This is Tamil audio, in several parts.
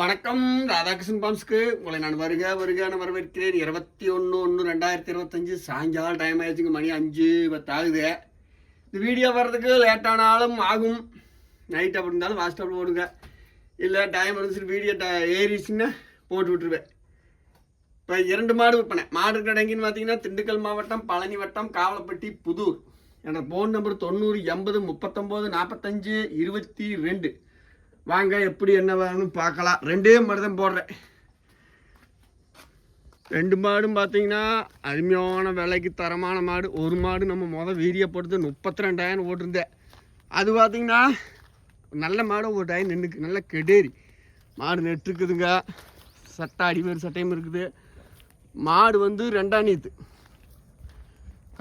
வணக்கம். ராதாகிருஷ்ணன் பாம்ஸ்க்கு உங்களை நான் வருக வருக நான் வரவேற்கிறேன். இருபத்தி ஒன்று ஒன்று ரெண்டாயிரத்தி இருபத்தஞ்சு சாயங்காலம் டைம் ஆயிடுச்சுங்க. மணி அஞ்சு பத்தாகுது. இந்த வீடியோ வர்றதுக்கு லேட்டானாலும் ஆகும். நைட் அப்படி இருந்தாலும் வாட்ஸ்அப்பில் போடுங்க. இல்லை டைம் இருந்துச்சு வீடியோ ட ஏறிச்சுன்னா போட்டு விட்டுருவேன். இப்போ இரண்டு மாடு விற்பனை. மாடு கடைங்கன்னு பார்த்தீங்கன்னா திண்டுக்கல் மாவட்டம் பழனி வட்டம் காவலப்பட்டி புதூர். என்னோட ஃபோன் நம்பர் தொண்ணூறு எண்பது முப்பத்தொம்போது நாற்பத்தஞ்சு இருபத்தி ரெண்டு. வாங்க எப்படி என்ன வேணும்னு பார்க்கலாம். ரெண்டே மாடு தான் போடுறேன். ரெண்டு மாடும் பார்த்தீங்கன்னா அருமையான விலைக்கு தரமான மாடு. ஒரு மாடு நம்ம மொதல் வீரியப்படுத்து முப்பத்தி ரெண்டாயிரம் ஓட்டிருந்தேன். அது பார்த்தீங்கன்னா நல்ல மாடு ஒரு டைம் நின்றுக்கு நல்ல கெடேரி. மாடு நெட்டுருக்குதுங்க. சட்டை அடிவேறு சட்டையும் இருக்குது. மாடு வந்து ரெண்டாம் நீத்து.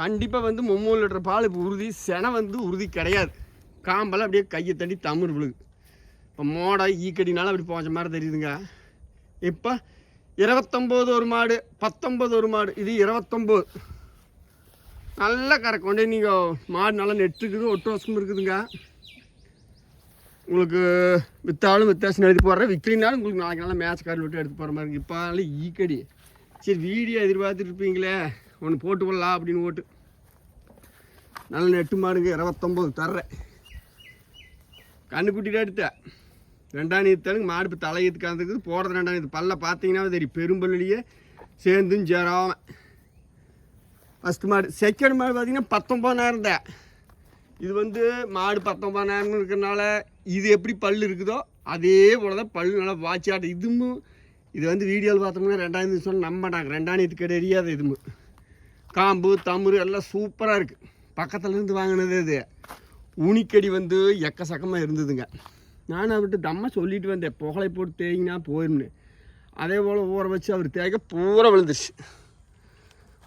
கண்டிப்பாக வந்து மும்மூணு லிட்டர் பால் இப்போ உறுதி செனை வந்து உறுதி கிடையாது. காம்பெல்லாம் அப்படியே கையை தட்டி தமிழ் விழுகு இப்போ மோடை ஈக்கடினாலும் அப்படி போஞ்ச மாதிரி தெரியுதுங்க. இப்போ இருபத்தொம்போது ஒரு மாடு பத்தொம்பது ஒரு மாடு இது இருபத்தொம்போது. நல்ல கரை கொண்டு நீங்கள் மாடு நல்லா நெட்டுருக்குது ஒட்டு வருஷமும் இருக்குதுங்க. உங்களுக்கு விற்றாலும் வித்தியாசம் எடுத்து போடுறேன். விற்கலினாலும் உங்களுக்கு நாளைக்கு நல்லா மேட்ச் கார்டு விட்டு எடுத்து போகிற மாதிரி இருக்கு. இப்போ நல்லா ஈக்கடி சரி வீடியோ எதிர்பார்த்துருப்பீங்களே ஒன்று போட்டு போடலாம் அப்படின்னு ஓட்டு. நல்ல நெட்டு மாடுங்க இருபத்தொம்போது தர்றேன். கண்ணுக்குட்டிட்டு எடுத்தேன் ரெண்டாம் நீத்தானுங்க மாடு இப்போ தலையீத்து கலந்துக்குது போடுறது ரெண்டாம் நீத்து பல்ல பார்த்தீங்கன்னா தெரியும். பெரும்பள்ளியே சேர்ந்தும் சேராமல் ஃபஸ்ட்டு மாடு. செகண்ட் மாடு பார்த்தீங்கன்னா பத்தொம்பதாயிரம் தான். இது வந்து மாடு பத்தொம்பதாயிரம் இருக்கிறனால இது எப்படி பல் இருக்குதோ அதே போல் தான் பல் நல்லா வாட்சியாட்டம் இதுவும் இது வந்து வீடியோவில் பார்த்தோம்னா ரெண்டாயிரத்து சொன்னால் நம்ப மாட்டாங்க. ரெண்டாயிரத்து கிடையாது இதுவும். காம்பு தமுறு எல்லாம் சூப்பராக இருக்குது பக்கத்துலேருந்து வாங்கினது இது. உனிக்கடி வந்து எக்கசக்கமாக இருந்ததுங்க. நான் அவர்கிட்ட தம்மா சொல்லிட்டு வந்தேன். புகழை போட்டு தேய்ங்கினா போயிருந்தேன் அதே போல் ஊற வச்சு அவர் தேய்க்க பூரா விழுந்துருச்சு.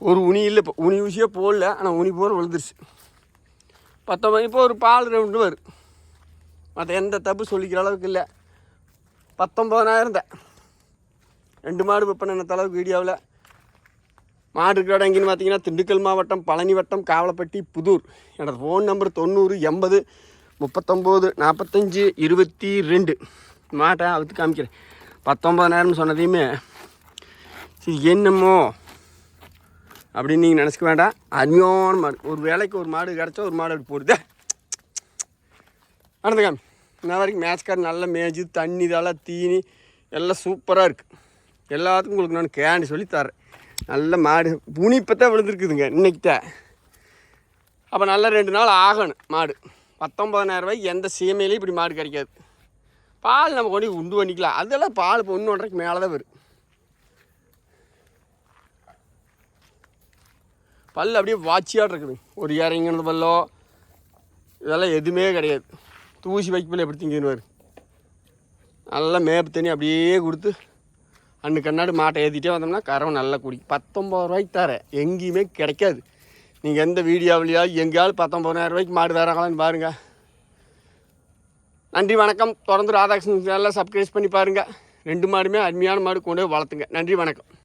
ஒரு உனி இல்லை இப்போ உனி ஊசியே போடல ஆனால் உனி பூரா விழுந்துருச்சு. பத்தொம்பது இப்போ ஒரு பால் ரவுண்டு வரும் மற்ற எந்த தப்பு சொல்லிக்கிற அளவுக்கு இல்லை. பத்தொம்பதனாயிரம் தான். ரெண்டு மாடு விற்பனை என்ன அளவுக்கு வீடியோவில் மாடு கடை எங்கேன்னு பார்த்தீங்கன்னா திண்டுக்கல் மாவட்டம் பழனி வட்டம் காவலப்பட்டி புதூர். எனது ஃபோன் நம்பர் தொண்ணூறு எண்பது முப்பத்தொம்போது நாற்பத்தஞ்சு இருபத்தி ரெண்டு. மாட்டை அவுத்து காமிக்கிறேன். பத்தொம்பதாயிரம்னு சொன்னதையுமே சரி என்னமோ அப்படின்னு நீங்கள் நினச்சிக்க வேண்டாம். அருமையான மாடு. ஒரு வேலைக்கு ஒரு மாடு கிடச்சா ஒரு மாடு அப்படி போடுதே. ஆனது காமி. இன்ன வரைக்கும் மேட்ச்கார் நல்ல மேய்ச்சி தண்ணி இதெல்லாம் தீனி எல்லாம் சூப்பராக இருக்குது எல்லாத்துக்கும் உங்களுக்கு நான் கேண்டி சொல்லி தரேன் நல்ல மாடு. புனி இப்போ தான் விழுந்துருக்குதுங்க இன்னைக்கு தான் அப்போ நல்லா ரெண்டு நாள் ஆகணும் மாடு. பத்தொம்பதனாயிரம் ரூபாய்க்கு எந்த சீமையிலையும் இப்படி மாடு கிடைக்காது. பால் நம்ம கொண்டு உண்டு பண்ணிக்கலாம். அதெல்லாம் பால் இப்போ ஒன்று ஒன்றரைக்கு மேலே தான் வரும். பல் அப்படியே வாட்சியாக இருக்குது. ஒரு இறங்கினது பல்லோ இதெல்லாம் எதுவுமே கிடையாது. தூசி வைக்கப்பில் எப்படி திங்கிடுவார். நல்லா மேப்பு தண்ணி அப்படியே கொடுத்து அண்ணு கண்ணாடி மாட்டை ஏற்றிட்டே வந்தோம்னா கறவை நல்லா குடிக்கும். பத்தொம்பது ரூபாய்க்கு தரேன். எங்கேயுமே கிடைக்காது. நீங்கள் எந்த வீடியோவிலையோ எங்கேயாவது பத்தொம்பதாயிரம் ரூபாய்க்கு மாடு தராங்களான்னு பாருங்கள் நன்றி வணக்கம். தொடர்ந்து ராதாகிருஷ்ணன் சேனலில் சப்ஸ்கிரைப் பண்ணி பாருங்கள் ரெண்டு மாடுமே அருமையான மாடு கொண்டு போய் வளர்த்துங்க. நன்றி வணக்கம்.